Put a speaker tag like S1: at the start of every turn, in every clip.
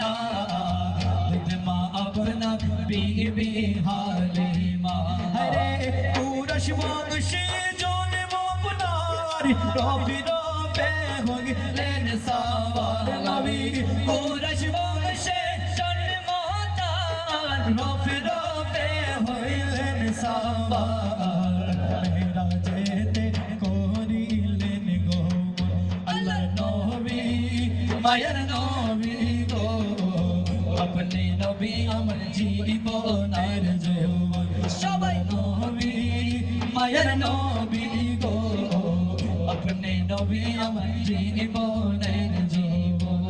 S1: না মা আপনা বিবি হালিমা হরে পুরুষ বংশে জন মোপনার রবি রবে হগে লেন সাওয়ার নবি পুরুষ বংশে জন মোতার রবি রবে হগে লেন সাওয়ার মেরা যেতে করিলেন গো আল্লাহ নবি মায়ের নবি আপনি জীবনের যৌবন সবাই নবী, মায়ের নবী গো। আপনি নবী, আমার জীবনের জীবন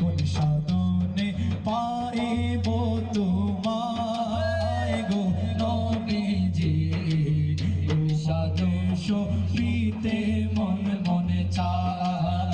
S1: কোন সাধনে পাইব তোমায় গো নবীজি। সাধন শোভিতে মন মনে চায়।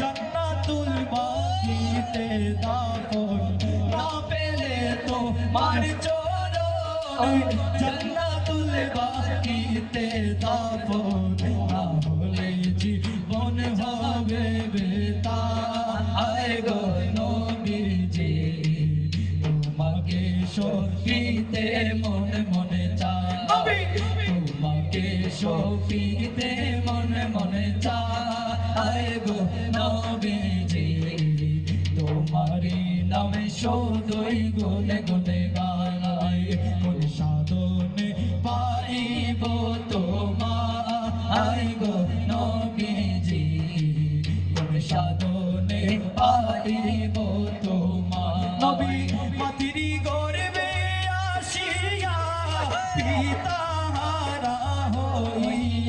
S1: জন্নাতুল বাকিতে দাফন না পেলে তো মার চোরি জন্নাতুল বাকিতে দাফন না হলে জীবন হবে বেতা আয় গো নবীজি তোমাকে মনে মনে সফিতে মনে মনে গো নবীজি। তোমারি নামে শুধুই গুনে গুনে গাই। কোন সাধনে পাইব তোমায় গো নবীজি। কোন সাধনে পাইব তোমার নবী আসিয়া পিতাহারা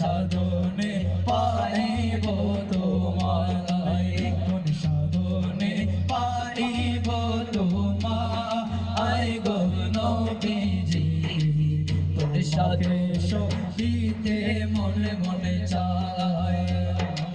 S1: সাধনে পাইব তোমায়। সাধনে পাইব তোমায় গো নবীজি। তোর সাথে সখিতে মনে মনে চায়।